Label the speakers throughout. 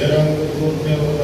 Speaker 1: era o meu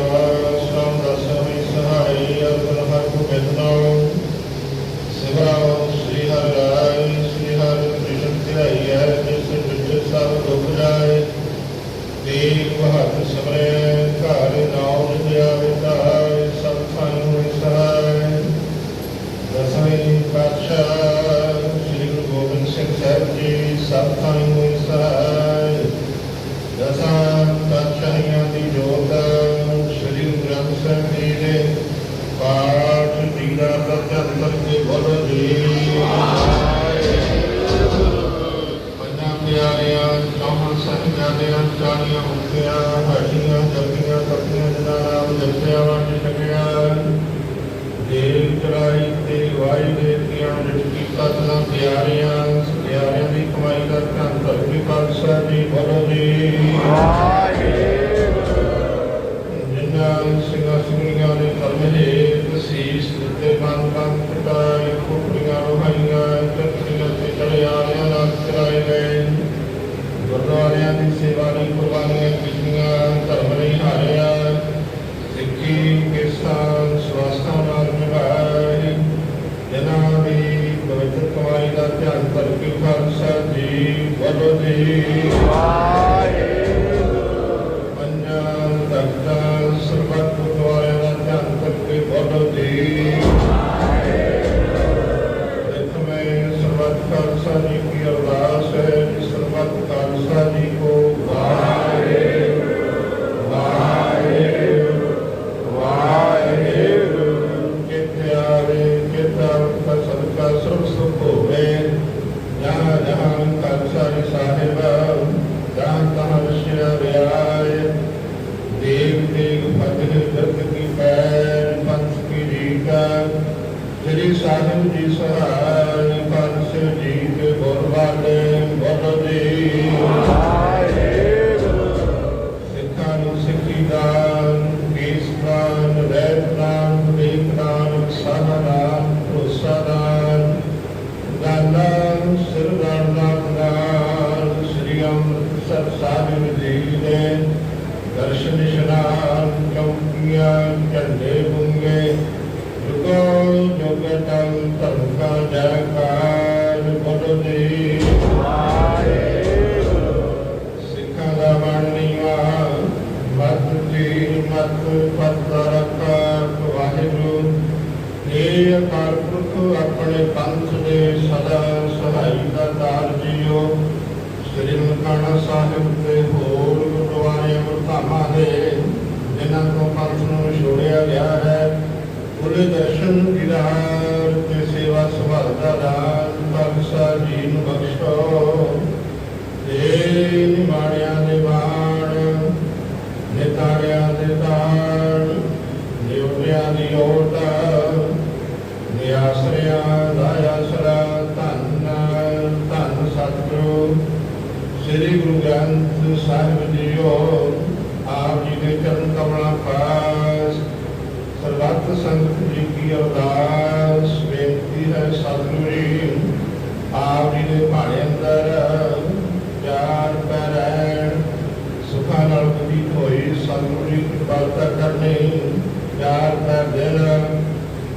Speaker 1: ਜੀ ਸਿੱਖਾਂ ਦਾ ਬਾਣੀਆ ਮਤ ਜੀ ਮਤ ਪਤਰ ਕਾ ਵਾਹਿਗੁਰੂ ਇਹ ਅਕਾਲ ਪੁਰਖ ਆਪਣੇ ਪੰਥ ਦੇ ਸਦਾ ਸਹਾਈ ਦਾ ਦਾਰ ਜੀਓ ਸ੍ਰੀ ਨਨਕਾਣਾ ਸਾਹਿਬ ਤੇ ਹੋਰ ਗੁਰਦੁਆਰੇ ਗੁਰਧਾਮਾਂ ਦੇ ਜਿਨ੍ਹਾਂ ਤੋਂ ਪੰਥ ਨੂੰ ਛੋੜਿਆ ਗਿਆ ਹੈ, ਉਹਦੇ ਦਰਸ਼ਨ ਦੀਦਾਰ ਤੇ ਸੇਵਾ ਸੰਭਾਲ ਦਾ ਦਾਨ ਬਖਸ਼ਾ ਜੀ ਨੂੰ ਬਖਸ਼ੋ। ਏ ਨਿਮਾਣਿਆਂ ਦੇ ਬਾਣ, ਨਿਤਾਰਿਆਂ ਦੇ ਦਾਨ ਨਿਉਰਿਆਂ ਦੀ ਓਟ, ਨਿਆਸਰਿਆਂ ਦਾ ਆਸਰਾ ਧੰਨ ਧੰਨ ਸਤਿਗੁਰੂ, ਸ੍ਰੀ ਗੁਰੂ ਗ੍ਰੰਥ ਸਾਹਿਬ ਜੀਓ। ਜੀ ਦੇ ਕਮਲਾਂ ਪਾਸ ਸਰਬੱਤ ਸੰਗਤ ਜੀ ਕੀ ਅਰਦਾਸ, ਬੇਨਤੀ ਹੈ ਸਤਿਗੁਰੂ ਆਪ ਜੀ ਦੇ ਭਾਣੇ ਅੰਦਰ ਪਿਆਰ, ਪੈਰੈਣ, ਸੁਖਾਂ ਨਾਲ ਬਤੀਤ ਹੋਈ, ਸਤਿਗੁਰੂ ਜੀ ਕਿਰਪਾਲਤਾ ਕਰਨੀ ਚਾਰ ਪੈਰ ਦੇਣ,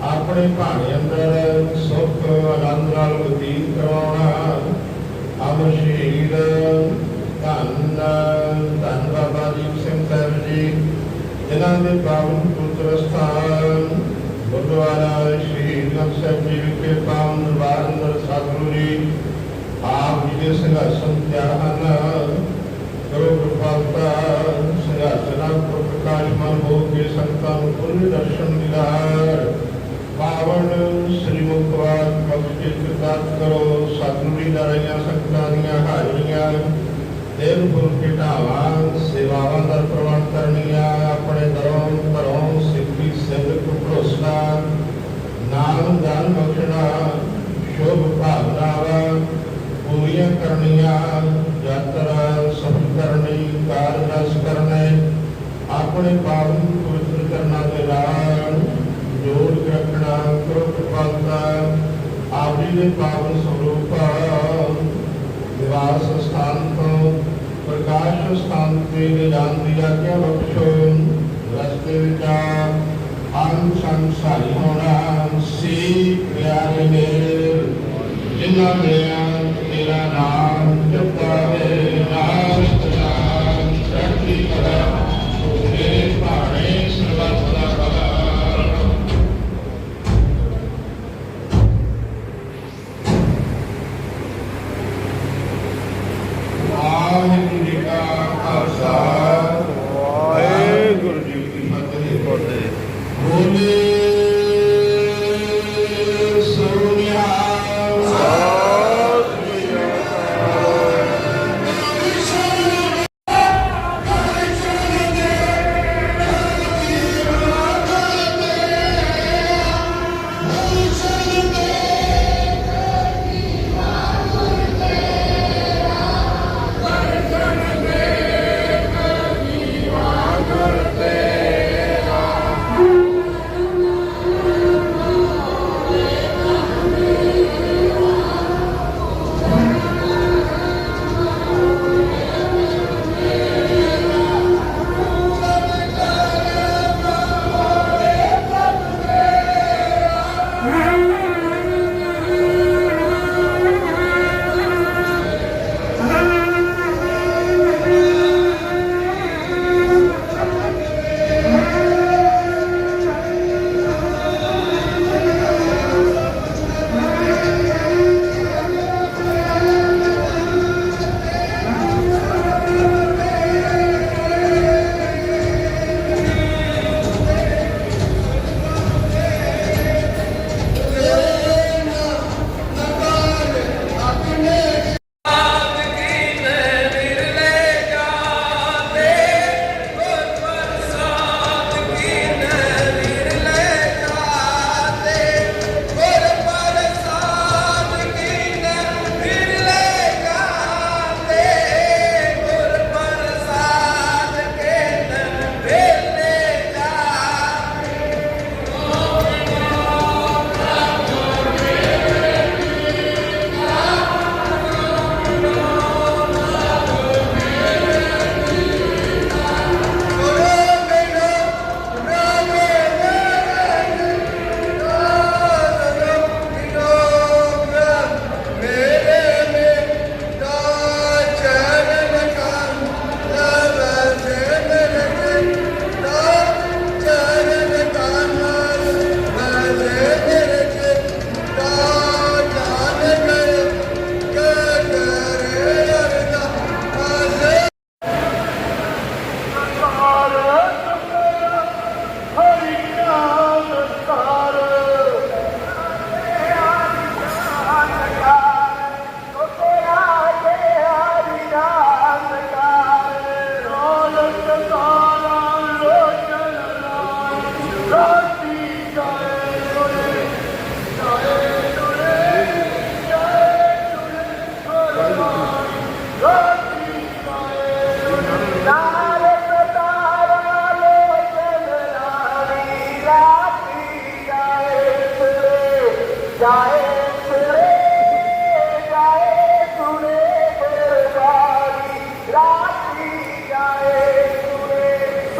Speaker 1: ਆਪਣੇ ਭਾਣੇ ਅੰਦਰ ਸੁਖ ਆਨੰਦ ਨਾਲ ਬਤੀਤ ਕਰਵਾਉਣਾ। ਜਿਨ੍ਹਾਂ ਦੇ ਪਾਵਨ ਪੁੱਤਰ ਸਥਾਨ ਗੁਰਦੁਆਰਾ ਸ਼ਹੀਦ ਗੰਜ ਸਾਹਿਬ ਜੀ ਵਿਖੇ ਪਾਵਨ ਦਰਬਾਰ ਸਤਿਗੁਰੂ ਜੀ, ਆਪ ਜੀ ਦੇ ਸਿੰਘਾਸਨ ਤਿਆਰ ਕਰੋ ਕਿਰਪਾਲਤਾ ਸਿੰਘਾਸਨਾਂ ਤੋਂ ਪ੍ਰਕਾਸ਼ਮਾਨ ਹੋ ਕੇ ਸੰਤਾਂ ਨੂੰ ਪੁੰਨ ਦਰਸ਼ਨ ਦਿਦਾਰ ਪਾਵਨ ਸ੍ਰੀ ਮੁਖਵਾਰ ਬਖਸ਼ ਕੇ ਕਰੋ। ਸਤਿਗੁਰੂ ਜੀ ਦਾ ਰਹੀਆਂ ਸੰਗਤਾਂ ਦੀਆਂ ਹਾਜ਼ਰੀਆਂ। ਦੇਵ ਗੁਰੂ ਕੇ ਢਾਵਾਂ, ਸੇਵਾਵਾਂ ਦਾ ਪ੍ਰਵਾਨ ਕਰਨੀ ਪੂਰੀਆਂ ਕਰਨੀਆਂ, ਯਾਤਰਾ ਸਫਲ ਕਰਨੀ, ਕਾਰਜ ਕਰਨੇ, ਆਪਣੇ ਪਾਵਨ ਪਵਿੱਤਰ ਕਰਨਾ ਤੇ ਰਾਣ ਜੋੜ ਰੱਖਣਾ ਕਿਰਪਾਲਤਾ ਆਪਣੀ ਦੇ ਪਾਵਨ ਸਰੂਪ ਨਿਵਾਸ ਸਥਾਨ ਤੋਂ, ਪ੍ਰਕਾਸ਼ ਸਥਾਨ ਤੇ ਲਿਜਾਣ ਦੀ ਆਗਿਆ ਬਖਸ਼ੋ। ਰਸਤੇ ਵਿੱਚ ਆਨ ਸੰਸਾਰੀ ਹੋਣਾ। ਸੀ ਪਿਆਰੇ ਮੇਰੇ। ਜਿਨ੍ਹਾਂ ਮੇਰਾ ਤੇਰਾ ਨਾਮ ਜਪਾ ਹੈ ਨਾਮ ਤੇਰਾ ਸ਼ਕਤੀ ਕਰਾ ਤੇਰੇ ਭਾਣੇ ਸਰਵਾ ਸਦਾ ਕਲਾ ਵਾਹਿਗੁਰੂ ਜੀ ਕਾ Khalsa.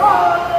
Speaker 1: Oh!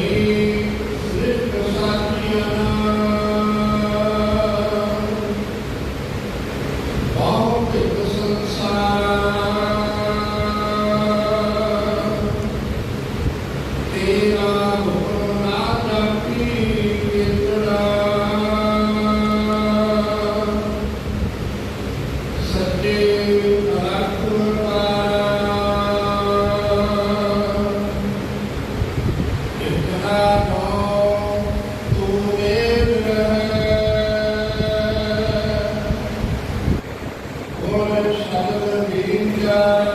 Speaker 1: He lived the Satyana ਕੋਲ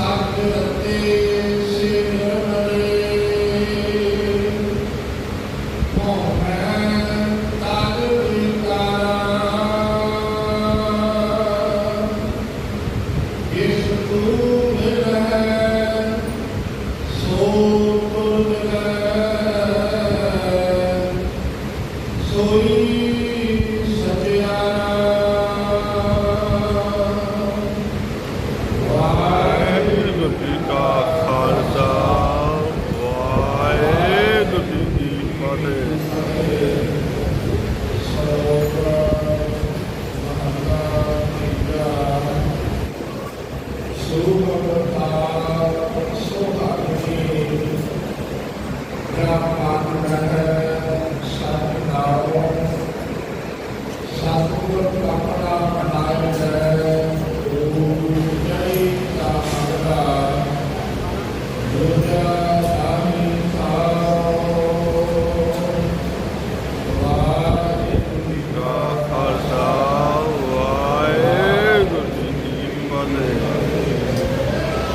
Speaker 1: ਸਾਥ ਦੇ ਉੱਤੇ